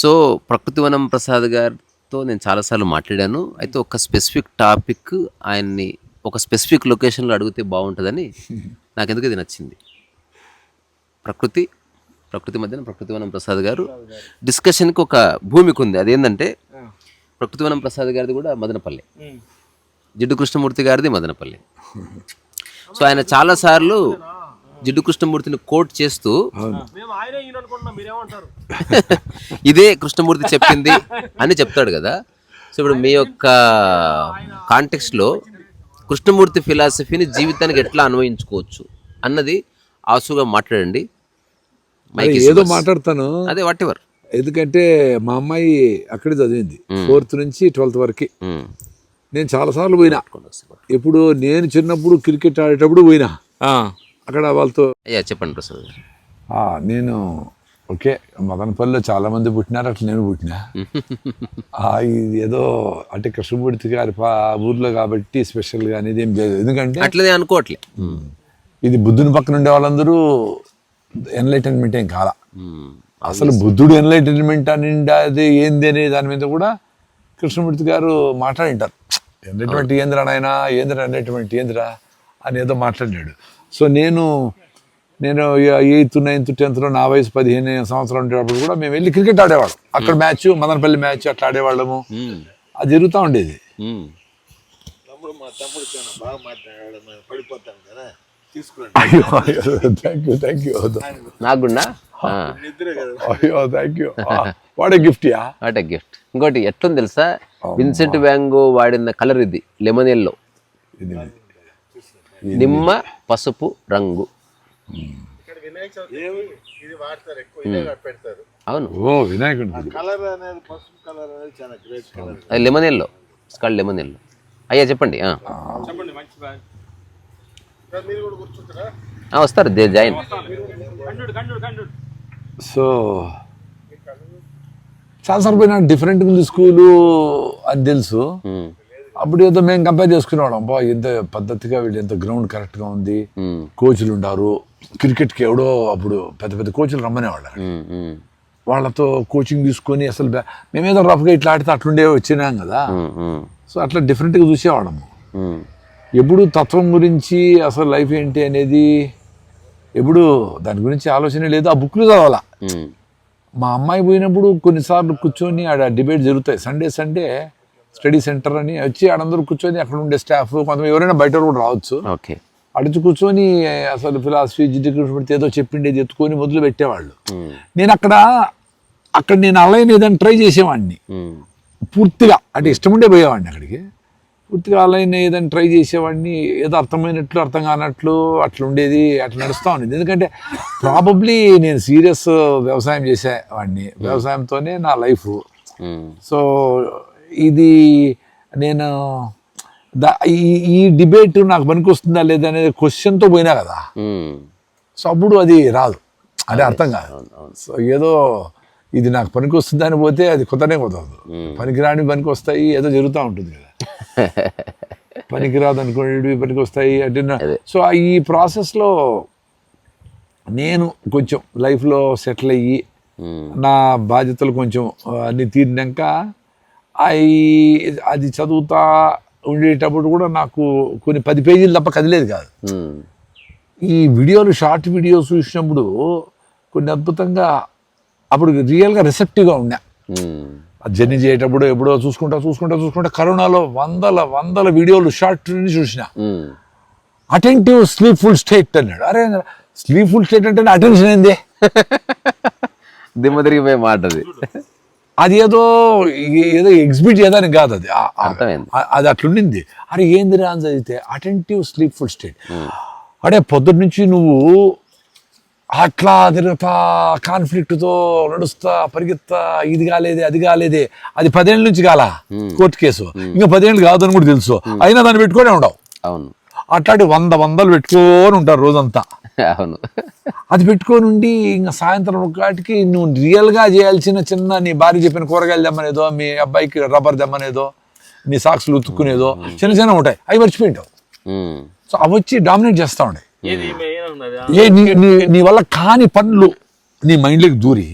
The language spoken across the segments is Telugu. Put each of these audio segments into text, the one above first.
సో ప్రకృతివనం ప్రసాద్ గారితో నేను చాలాసార్లు మాట్లాడాను. అయితే ఒక స్పెసిఫిక్ టాపిక్ ఆయన్ని ఒక స్పెసిఫిక్ లొకేషన్లో అడిగితే బాగుంటుందని నాకెందుకు ఇది నచ్చింది? ప్రకృతి ప్రకృతి మధ్యన ప్రకృతివనం ప్రసాద్ గారు డిస్కషన్కి ఒక భూమికి ఉంది అదేంటంటే ప్రకృతివనం ప్రసాద్ గారిది కూడా మదనపల్లి. జిడ్డు కృష్ణమూర్తి గారిది మదనపల్లి. సో ఆయన చాలాసార్లు జిడ్డు కృష్ణమూర్తిని కోట్ చేస్తూ ఇదే కృష్ణమూర్తి చెప్పింది అని చెప్తాడు కదా. సో ఇప్పుడు మీ యొక్క కాంటెక్స్ట్లో కృష్ణమూర్తి ఫిలాసఫీని జీవితానికి ఎట్లా అన్వయించుకోవచ్చు అన్నది ఆసుగా మాట్లాడండి. ఏదో. మాట్లాడతాను. అదే వాట్ ఎవర్ ఎందుకంటే మా అమ్మాయి అక్కడే చదివింది ఫోర్త్ నుంచి ట్వెల్త్ వరకు. నేను చాలాసార్లు పోయినా. ఇప్పుడు నేను చిన్నప్పుడు క్రికెట్ ఆడేటప్పుడు పోయినా. అక్కడ వాళ్ళతో అయ్యా చెప్పండి ప్రసాద్ నేను ఓకే మదనపల్లిలో చాలా మంది పుట్టినారు అట్లా నేను పుట్టినా. ఆ, ఇది ఏదో అంటే కృష్ణమూర్తి గారి పా ఊర్లో కాబట్టి స్పెషల్గా అనేది ఏం లేదు. ఎందుకంటే అట్లనే అనుకోవట్లే. ఇది బుద్ధుని పక్కన ఉండే వాళ్ళందరూ ఎన్లైటన్మెంట్ ఏం కాల. అసలు బుద్ధుడు ఎన్లైటన్మెంట్ అని అది ఏంది అనే దాని మీద కూడా కృష్ణమూర్తి గారు మాట్లాడింటారు. ఎన్లైట్మెంట్ ఏందిరా నాయన ఏందిరా ఎన్లైట్మెంట్ ఏందిరా అని ఏదో మాట్లాడాడు సో నేను నేను ఎయిత్ నైన్త్ టెన్త్లో నా వయసు పదిహేను సంవత్సరాలు ఉండేటప్పుడు కూడా మేము వెళ్ళి క్రికెట్ ఆడేవాళ్ళం. అక్కడ మ్యాచ్ మదనపల్లి మ్యాచ్ అట్లా ఆడేవాళ్ళము. మ్మ్. అది జరుగుతూ ఉండేది. మ్మ్. తమ్ముడు మా తమ్ముడు చాలా బాగా మాట్లాడాడు. మేము పడిపోతాం కదా. తీసుకురండి. అయ్యో థ్యాంక్ యూ థ్యాంక్ యూ నాకు కూడా నిద్ర కదా. అయ్యో thank you what a gift yeah. What gift ఇంకోటి ఎట్లుంది తెలుసా? విన్సెంట్ వ్యాంగో వాడిన కలర్ ఇది లెమన్ ఎల్లో. ఇది నిమ్మ. పసుపు రంగు. ఇక్కడ వినాయక చవితి ఇది వాడతారు ఎక్కువ ఇదే పెడతారు. అవును. ఓ వినాయకుడి. గుడి. కలర్ అనేది పసుపు కలర్ అనేది చాలా గ్రేట్ కలర్. అది లెమన్ ఎల్లో. స్కాల్ లెమన్ ఎల్లో. అయ్యా చెప్పండి ఆ. చెప్పండి మంచి బ్యాగ్ మీరు కూడా కూర్చుంటారా? ఆ, వస్తారు దే జాయిన్. సో చాలాసార్లు పోయినా డిఫరెంట్గా ఉంది స్కూలు అని తెలుసు. అప్పుడు ఏదో మేము కంపేర్ చేసుకునేవాళ్ళం. బా ఎంత పద్ధతిగా వీళ్ళు ఎంత గ్రౌండ్ కరెక్ట్గా ఉంది. కోచ్లు ఉండారు. క్రికెట్కి ఎవడో అప్పుడు పెద్ద పెద్ద కోచ్లు రమ్మనేవాళ్ళు వాళ్ళతో కోచింగ్ తీసుకొని అసలు మేమేదో రఫ్గా ఇట్లా ఆడితే అట్లుండే వచ్చినాం కదా. సో అట్లా డిఫరెంట్గా చూసేవాళ్ళము ఎప్పుడు తత్వం గురించి అసలు లైఫ్ ఏంటి అనేది ఎప్పుడు దాని గురించి ఆలోచన లేదు. ఆ బుక్లు చదవాలా. మా అమ్మాయి పోయినప్పుడు కొన్నిసార్లు కూర్చొని ఆడ డిబేట్ జరుగుతాయి. సండే సండే స్టడీ సెంటర్ అని వచ్చి ఆడందరూ కూర్చొని అక్కడ ఉండే స్టాఫ్ కొంతమంది ఎవరైనా బయట కూడా రావచ్చు. ఓకే. అడిచి కూర్చొని అసలు ఫిలాసఫీ జిడ్డు కృష్ణమూర్తి ఏదో చెప్పిండేది ఎత్తుకొని మొదలు పెట్టేవాళ్ళు. నేను అక్కడ అక్కడ నేను అలైన్ ఏదైనా ట్రై చేసేవాడిని. పూర్తిగా అంటే ఇష్టం ఉండే పోయేవాడిని అక్కడికి. పూర్తిగా అలైన్ ఏదైనా ట్రై చేసేవాడిని. ఏదో అర్థమైనట్లు అర్థం కానట్లు అట్లా ఉండేది అట్లా నడుస్తూ ఉండేది. ఎందుకంటే ప్రాబబ్లీ నేను సీరియస్ వ్యవసాయం చేసేవాడిని. వ్యవసాయంతోనే నా లైఫ్ సో ఇది నేను దా ఈ డిబేట్ నాకు పనికొస్తుందా లేదా అనేది క్వశ్చన్తో పోయినా కదా. సో అప్పుడు అది రాదు. అదే అర్థం కాదు. సో ఏదో ఇది నాకు పనికి వస్తుందని పోతే అది కొత్తనే కుదరదు పనికిరాని పనికి వస్తాయి ఏదో జరుగుతూ ఉంటుంది కదా. పనికిరాదు అనుకోండి పనికి వస్తాయి అంటే సో ఈ ప్రాసెస్లో నేను కొంచెం లైఫ్లో సెటిల్ అయ్యి నా బాధ్యతలు కొంచెం అన్ని తీరినాక అవి అది చదువుతా ఉండేటప్పుడు కూడా నాకు కొన్ని పది పేజీలు తప్ప కదిలేదు కాదు. ఈ వీడియోలు షార్ట్ వీడియోస్ చూసినప్పుడు కొన్ని అద్భుతంగా అప్పుడు రియల్గా రిసెప్టివ్గా ఉన్నా. జర్నీ చేసేటప్పుడు ఎప్పుడో చూసుకుంటా చూసుకుంటా చూసుకుంటా కరోనాలో వందల వందల వీడియోలు షార్ట్ చూసిన. అటెంటివ్ స్లీప్ఫుల్ స్టేట్ అన్నాడు. అరే స్లీప్ఫుల్ స్టేట్ అంటే అటెన్షన్ ఏంది? దిమ్మ తిరిగిపోయే మాట అది అది ఏదో ఏదో ఎగ్జిబిట్ చేయడానికి కాదు అది. అది అట్లుండింది. అరే ఏందిరా అని చదివితే అటెంటివ్ స్లీప్ఫుల్ స్టేట్ అడే పొద్దున్న నుంచి నువ్వు అట్లా తిరుగుతా కాన్ఫ్లిక్ట్తో నడుస్తా పరిగెత్తా ఇది కాలేదే అది కాలేదే. అది పదేళ్ళ నుంచి కాల కోర్టు కేసు. ఇంకా పదేళ్ళు కాదని కూడా తెలుసు. అయినా దాన్ని పెట్టుకొని ఉండవు. అవును. అట్లాంటి వంద వందలు పెట్టుకొని ఉంటారు రోజంతా. అవును. అది పెట్టుకొని ఉండి ఇంకా సాయంత్రం ఒకటికి నువ్వు రియల్గా చేయాల్సిన చిన్న నీ భార్య చెప్పిన కూరగాయలు తెమ్మనేదో మీ అబ్బాయికి రబ్బర్ తెమ్మనేదో నీ సాక్స్లు ఉతుక్కునేదో చిన్న చిన్న ఉంటాయి. అవి మర్చిపోయింటావు. సో అవి వచ్చి డామినేట్ చేస్తూ ఉన్నది? ఏ నీ నీ నీ వల్ల కాని పనులు నీ మైండ్లోకి దూరి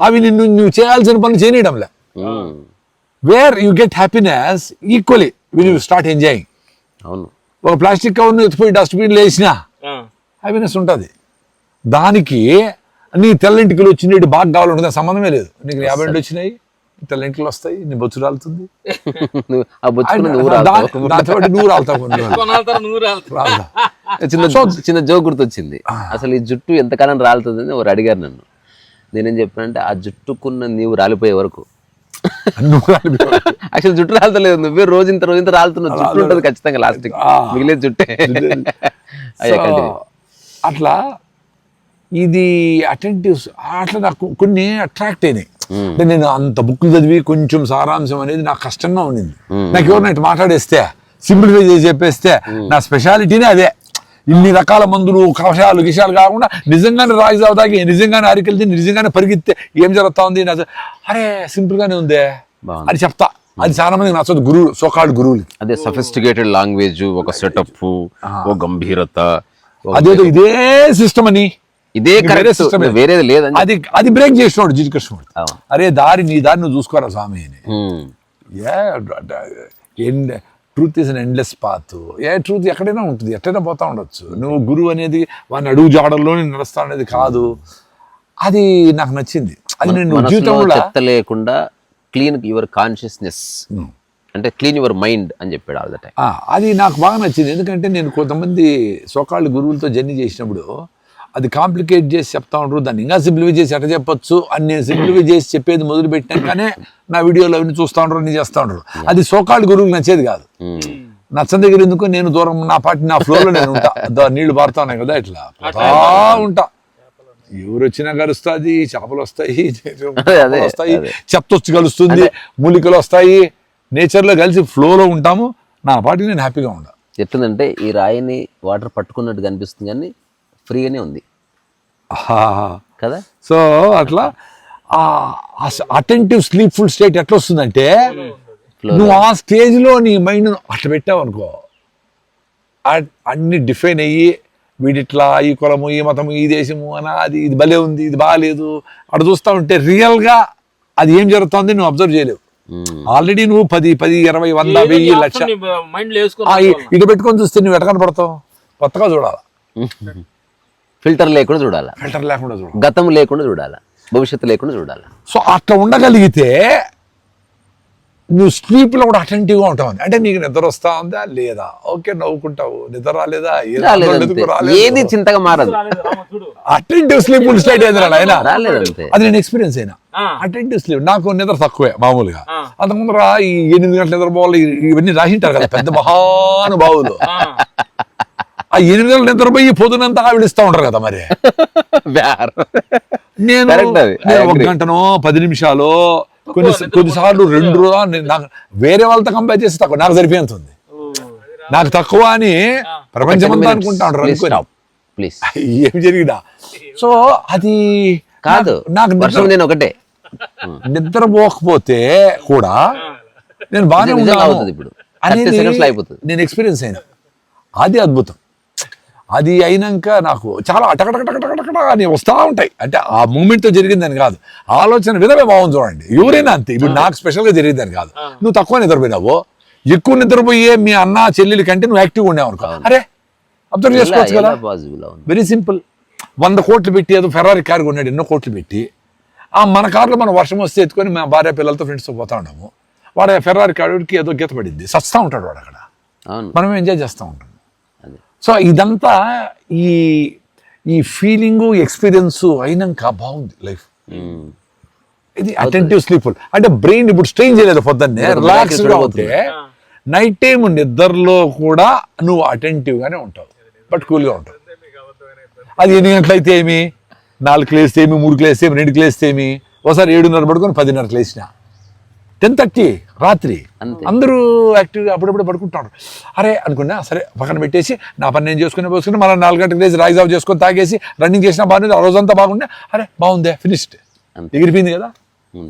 అవి నిన్ను నువ్వు చేయాల్సిన పనులు చేయనీయడంలే. Where you get happiness equally will you start enjoying అవును. ఒక ప్లాస్టిక్ కవర్ను ఎత్తిపోయి డస్ట్బిన్లో వేసినా హ్యాపీనెస్ ఉంటుంది. దానికి నీ తెల్లింటికలు వచ్చినట్టు బాగా కావాలంటుంది సంబంధమే లేదు. నీకు యాభై రెండు వచ్చినాయి తెల్లింటికలు వస్తాయి నీ బొచ్చు రాలుతుంది. నువ్వు రాలుతావు. చిన్న చిన్న జోక్ గుర్తొచ్చింది. అసలు ఈ జుట్టు ఎంతకాలం రాలుతుందని ఎవరు అడిగారు నన్ను. నేనేం చెప్పానంటే ఆ జుట్టుకున్న నీవు రాలిపోయే వరకు. యాక్చువల్ జుట్టు రాలతలేదు. నువ్వే రోజు ఇంత రోజు ఇంత రాలుతున్నావు. జుట్టు ఉంటుంది ఖచ్చితంగా లాస్ట్. మిగిలే జుట్టే. అట్లా ఇది అటెంటివ్స్ అట్లా నాకు కొన్ని అట్రాక్ట్ అయినాయి. అంటే నేను అంత బుక్లు చదివి కొంచెం సారాంశం అనేది నాకు కష్టంగా ఉండింది. నాకు ఎవరినైతే మాట్లాడేస్తే సింప్లిఫై చేసి చెప్పేస్తే నా స్పెషాలిటీనే అదే. ఇన్ని రకాల మందులు కషాయాలు గిషాలు కాకుండా నిజంగానే రాగి తాగి నిజంగానే అరికెలు తిని నిజంగానే పరిగెత్తే ఏం జరుగుతా ఉంది? నా అరే సింపుల్ గానే ఉందే. అని చెప్తా. అది చాలా మందికి నచ్చదు. గురువు సోకాళ్ళు గురువులకి అదే సఫిస్టికేటెడ్ లాంగ్వేజ్ ఒక సెటప్ ఒక గంభీరత అదేదో ఇదే సిస్టమ్ అని. ఇదే కరెక్ట్ ఏ. వేరేది లేదని అది అది బ్రేక్ చేసినాడు కృష్ణుడు అవును. అరే దారి నీ దారి నువ్వు చూసుకోరా స్వామి అని. ఉమ్, truth is an endless path A truth ఎక్కడైనా ఉంటుంది ఎక్కడైనా పోతా ఉండొచ్చు. నువ్వు గురువు అనేది వాడిని అడుగు జాడల్లోనే నడుస్తా అనేది కాదు. అది నాకు నచ్చింది. అది నేను జీవితంలో లేకుండా క్లీన్ యువర్ కాన్షియస్నెస్ అంటే క్లీన్ యువర్ మైండ్ అని చెప్పాడు ఆల్ ద టైం ఆ, అది నాకు బాగా నచ్చింది. ఎందుకంటే నేను కొంతమంది సోకాళ్ళు గురువులతో జర్నీ చేసినప్పుడు అది కాంప్లికేట్ చేసి చెప్తా ఉంటారు. దాన్ని ఇంకా సింప్లిఫై చేసి ఎట్లా చెప్పొచ్చు అని నేను సింప్లిఫై చేసి చెప్పేది మొదలు పెట్టినాకనే నా వీడియోలో అవన్నీ చూస్తూ ఉంటారు అన్ని చేస్తూ ఉంటారు. అది సోకాళ్ళు గురువులకు నచ్చేది కాదు. నచ్చని దగ్గర ఎందుకు? నేను దూరం నా పాటి నా ఫ్లోలో నేను ఉంటా. నీళ్ళు పారుతా ఉన్నాయి కదా ఇట్లా? ఉంటా. ఎవరు వచ్చినా కలుస్తుంది చేపలు వస్తాయి వస్తాయి వచ్చి కలుస్తుంది మూలికలు వస్తాయి. నేచర్లో కలిసి ఫ్లోలో ఉంటాము. నా పాటికి నేను హ్యాపీగా ఉంటా ఎట్లుందంటే ఈ రాయిని వాటర్ పట్టుకున్నట్టు కనిపిస్తుంది కానీ ఫ్రీగానే ఉంది. కదా? సో అట్లా అటెంటివ్ స్లీప్ఫుల్ స్టేట్ ఎట్లా వస్తుందంటే నువ్వు ఆ స్టేజ్లో నీ మైండ్ అట్లా పెట్టావు అనుకో అన్ని డిఫైన్ అయ్యి వీడిట్లా ఈ కులము ఈ మతము ఈ దేశము అని అది ఇది భలే ఉంది ఇది బాగాలేదు అక్కడ చూస్తా ఉంటే రియల్గా అది ఏం జరుగుతుంది నువ్వు అబ్జర్వ్ చేయలేవు. ఆల్రెడీ నువ్వు పది పది ఇరవై వంద వెయ్యి లక్ష. ఇటు పెట్టుకొని చూస్తే నువ్వు ఎట్లా కనపడతావు? కొత్తగా చూడాలి. ఫిల్టర్ లేకుండా చూడాలా? ఫిల్టర్ లేకుండా చూడాలి? గతం లేకుండా చూడాలా? భవిష్యత్తు లేకుండా చూడాలా? సో అట్లా ఉండగలిగితే నువ్వు స్లీప్లో కూడా అటెంటివ్గా ఉంటావు అంటే నీకు నిద్ర వస్తా ఉందా? లేదా? ఓకే నవ్వుకుంటావు. నిద్ర రాలేదా? ఏదో చింతగా మారదు. అటెంటివ్ స్లీప్ స్టేట్ నాయన రాలేదంతే. అది నేను ఎక్స్పీరియన్స్ అయినా. అటెంటివ్ స్లీప్ నాకు నిద్ర తక్కువే మామూలుగా. ఆ. అంత ముందర ఈ ఎనిమిది గంటల నిద్రపోవాలి ఇవన్నీ రాసింటారు కదా పెద్ద మహానుభావులు. ఆ, ఎనిమిది గంటల నిద్రపోయి పొద్దునంతా ఆవిడిస్తూ ఉంటారు కదా మరి? నేను ఒక. గంటనో పది నిమిషాలు కొన్ని కొన్నిసార్లు రెండు రోజులు నాకు వేరే వాళ్ళతో కంపేర్ చేస్తే తక్కువ. నాకు సరిపోతుంది నాకు తక్కువ అని ప్రపంచమంతా అనుకుంటా ఉంటారు అనుకోని. ప్లీజ్ ఏం జరిగినా. సో అది కాదు. నాకు- నేను ఒకటే. నిద్రపోకపోతే కూడా నేను బాగానే నిజంగా ఉన్నాను అవుతుంది ఇప్పుడు. 30 అనేది seconds లో అయిపోతుంది. నేను ఎక్స్పీరియన్స్ అయినా అది అద్భుతం. అది అయినాక నాకు చాలా అటకటకటకటకట అని వస్తూ ఉంటాయి అంటే ఆ మూమెంట్తో జరిగిందని కాదు ఆలోచన విధమే బాగుంది చూడండి ఎవరైనా అంతే ఇప్పుడు నాకు స్పెషల్గా జరిగిందని కాదు నువ్వు తక్కువ నిద్రపోయినావు ఎక్కువ నిద్రపోయే మీ అన్న చెల్లెలి కంటే నువ్వు యాక్టివ్ ఉండేవు అనుకో అరే అబ్జర్వ్ చేసుకోవచ్చు కదా వెరీ సింపుల్ వంద కోట్లు పెట్టి ఏదో ఫెరారీ కారు కొన్నాడు ఎన్నో కోట్లు పెట్టి ఆ మన కార్లో మనం వర్షం వస్తే ఎత్తుకొని మా భార్య పిల్లలతో ఫ్రెండ్స్తో పోతా ఉన్నాము వాడు ఫెరారీ కారుడికి ఏదో గీత పడింది సస్తా ఉంటాడు వాడు అక్కడ మనం ఎంజాయ్ చేస్తూ ఉంటాం సో ఇదంతా ఈ ఈ ఫీలింగు ఎక్స్పీరియన్స్ అయినాక బాగుంది లైఫ్. ఇది అటెంటివ్ స్లీప్ఫుల్ అంటే బ్రెయిన్ ఇప్పుడు స్ట్రెయిన్ చేయలేదు పొద్దున్నే రిలాక్స్గా ఉంటే నైట్ టైం నిద్రలో కూడా నువ్వు అటెంటివ్ గానే ఉంటావు బట్ కూల్గా ఉంటావు. అది ఎన్ని గంటలయితే ఏమి? నాలుగు క్లేస్తే ఏమి? మూడు క్లేస్తే ఏమి? రెండు క్లేస్తే ఏమి? ఒకసారి ఏడున్నర పడుకొని పదిన్నర క్లేసిన టెన్ థర్టీ రాత్రి. అందరూ యాక్టివ్గా అప్పుడప్పుడు పడుకుంటారు. అరే అనుకున్నా సరే పక్కన పెట్టేసి నా పని నేను చేసుకుని పోసుకుని మళ్ళీ నాలుగు గంటలకు లేచి రైజ్ ఆఫ్ చేసుకొని తాగేసి రన్నింగ్ చేసినా బాగుంది ఆ రోజంతా బాగుండే. అరే బాగుందే ఫినిష్డ్. ఎగిరిపోయింది కదా.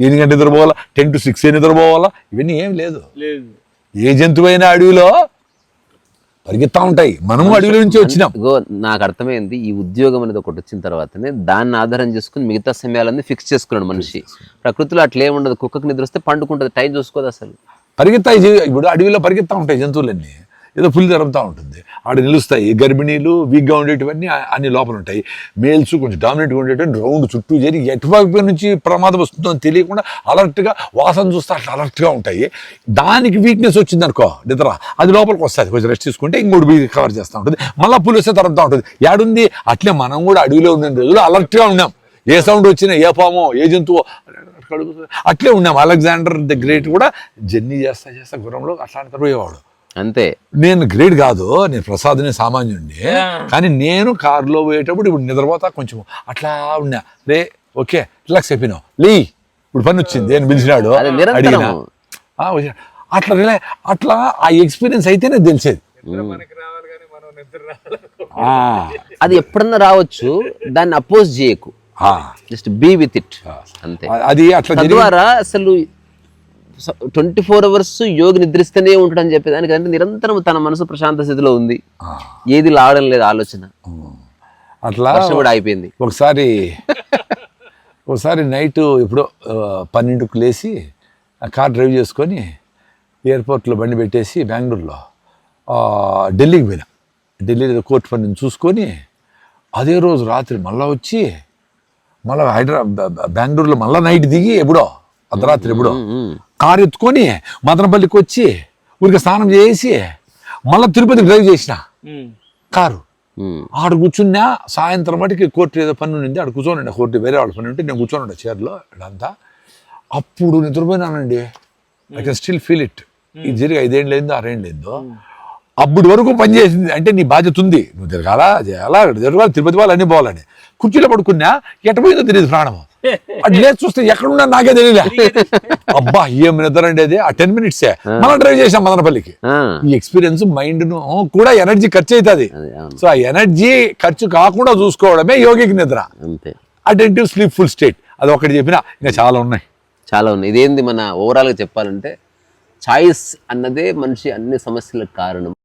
ఎన్ని గంటలు నిద్రపోవాలా? టెన్ టు సిక్స్ ఏ నిద్రపోవాలా? ఇవన్నీ ఏం లేదు. లేదు. ఏ జంతువైన అడవిలో పరిగెత్తా ఉంటాయి. మనము అడవిలో నుంచి వచ్చినాం. ఇగో నాకు అర్థమైంది ఈ ఉద్యోగం అనేది ఒకటి వచ్చిన తర్వాతనే దాన్ని ఆధారం చేసుకుని మిగతా సమయాలన్నీ ఫిక్స్ చేసుకున్నాడు మనిషి. ప్రకృతిలో అట్లా ఏముండదు. కుక్కకి నిద్ర వస్తే పండుకుంటుంది టైం చూసుకోదు అసలు. పరిగెత్తాయి ఇప్పుడు అడవిలో పరిగెత్తా ఉంటాయి జంతువులన్నీ. ఏదో పులి తిరుగుతూ ఉంటుంది. ఆడ నిలుస్తాయి. గర్భిణీలు వీక్గా ఉండేటివన్నీ అన్ని లోపల ఉంటాయి. మేల్స్ కొంచెం డామినెంట్గా ఉండేటువంటి రౌండ్ చుట్టూ జరిగి ఎటువైపు నుంచి ప్రమాదం వస్తుందో అని తెలియకుండా అలర్ట్గా వాసన చూస్తే అట్లా అలర్ట్గా ఉంటాయి. దానికి వీక్నెస్ వచ్చింది అనుకో నిద్ర. అది లోపలికి వస్తుంది. కొంచెం రెస్ట్ తీసుకుంటే ఇంకోటి బీ కవర్ చేస్తూ ఉంటుంది. మళ్ళీ పులి వస్తే తరుగుతూ ఉంటుంది. ఏడుంది? అట్లే మనం కూడా అడవిలో ఉన్న రోజులు అలర్ట్గా ఉన్నాం. ఏ సౌండ్ వచ్చినా ఏ పామో ఏ జంతువో అట్లే ఉన్నాం. అలెగ్జాండర్ ద గ్రేట్ కూడా జర్నీ చేస్తా చేస్తా గుర్రంలో అట్లాంటి పోయేవాడు అంతే. నేను గ్రేట్ కాదు నేను ప్రసాద్ని సామాన్యుడిని కానీ నేను కారులో పోయేటప్పుడు ఇప్పుడు నిద్రపోతా కొంచెం అట్లా ఉన్నా. రే ఓకే రిలాక్స్ అయిపోయినావు. లే ఇప్పుడు పని వచ్చింది నేను పిలిచినాడు. అడిగినా. అట్లా రిలా అట్లా ఆ ఎక్స్పీరియన్స్ అయితేనే తెలిసేది. మనకి రావాలి కానీ మనం నిద్ర రావాలి ఆ, అది ఎప్పుడన్నా రావచ్చు దాన్ని అపోజ్ చేయకు. ఆ. Just be with it. అంతే. అది అట్లా తద్వారా అసలు ట్వంటీ ఫోర్ అవర్స్ యోగి నిద్రిస్తూనే ఉంటాడని చెప్పేది దానికంటే నిరంతరం తన మనసు ప్రశాంత స్థితిలో ఉంది. ఏది లాగడం లేదు ఆలోచన. అట్లా కూడా అయిపోయింది ఒకసారి ఒకసారి నైట్ ఎప్పుడో పన్నెండుకు లేచి ఆ కార్ డ్రైవ్ చేసుకొని ఎయిర్పోర్ట్లో బండి పెట్టేసి బెంగళూరులో ఆ, ఢిల్లీకి పోయినా. ఢిల్లీలో కోర్టు పని చూసుకొని అదే రోజు రాత్రి మళ్ళా వచ్చి మళ్ళీ హైదరాబాద్ బెంగళూరులో మళ్ళీ నైట్ దిగి ఎప్పుడో అర్ధరాత్రి ఎప్పుడో. కారు ఎత్తుకొని మదనపల్లికి వచ్చి ఊరికి స్నానం చేసి మళ్ళీ తిరుపతికి డ్రైవ్ చేసిన. కారు. ఆడ కూర్చున్నా సాయంత్రం మటుకి కోర్టు ఏదో పని ఉండింది ఆడ కూర్చొని కోర్టు వేరే వాళ్ళ పని ఉంటే నేను కూర్చొని ఉండే చైర్లో ఇదంతా. అప్పుడు నిద్రపోయినానండి. I can still feel it ఇది జరిగి ఐదేళ్ళు అయిందో ఆరేళ్ళు అయిందో. అప్పుడు వరకు పని చేసింది. అంటే నీ బాధ్యత ఉంది. నువ్వు తిరగాలా చేయాలా తిరగాలి తిరుపతి వాళ్ళు అన్ని పోవాలని. కుర్చీలో పడుకున్నా ఎట్టపోయిందో తెలియదు ప్రాణం అది లేచి చూస్తే ఎక్కడున్నా నాకే తెలియలే అబ్బా ఏం నిద్ర అండి అది? ఆ టెన్ మినిట్సే మనం డ్రైవ్ చేసాం మదనపల్లికి. ఈ ఎక్స్పీరియన్స్ మైండ్ను కూడా ఎనర్జీ ఖర్చు అవుతుంది. సో ఆ ఎనర్జీ ఖర్చు కాకుండా చూసుకోవడమే యోగికి నిద్ర. అటెంటివ్ స్లీప్ ఫుల్ స్టేట్ అది ఒకటి చెప్పినా ఇంకా చాలా ఉన్నాయి. చాలా ఉన్నాయి. ఇదేంది మన ఓవరాల్గా చెప్పాలంటే చాయిస్ అన్నదే మనిషి అన్ని సమస్యలకు కారణం.